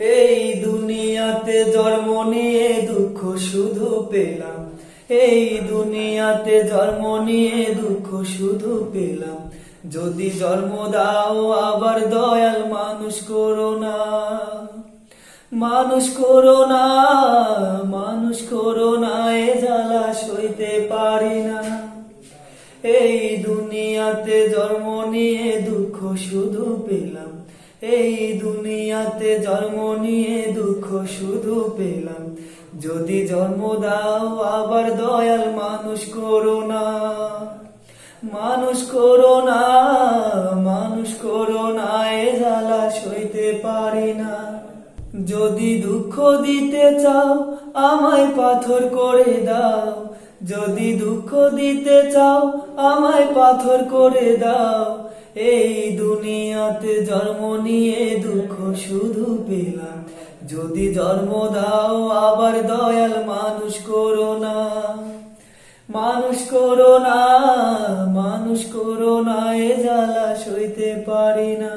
এই দুনিয়াতে জন্ম নিয়ে দুঃখ শুধু পেলাম। এই দুনিয়াতে জন্ম নিয়ে দুঃখ শুধু পেলাম। যদি জন্ম দাও, আবার দয়াল মানুষ করো না। মানুষ করো না, মানুষ করো না, এ জ্বালা সইতে পারি না। এই দুনিয়াতে জন্ম নিয়ে দুঃখ শুধু পেলাম। এই দুনিয়াতে জন্ম নিয়ে দুঃখ শুধু পেলাম। যদি জন্ম দাও, আবার দয়াল মানুষ করো না। মানুষ করো না, মানুষ করো না, এ জ্বালা সইতে পারি না। যদি দুঃখ দিতে চাও, আমায় পাথর করে দাও। যদি দুঃখ দিতে চাও, আমায় পাথর করে দাও। এই দুনিয়াতে জন্ম নিয়ে দুঃখ শুধু পেলাম। যদি জন্ম দাও, আবার দয়াল মানুষ করো না। মানুষ করো না, মানুষ করো না, এ জ্বালা সইতে পারি না।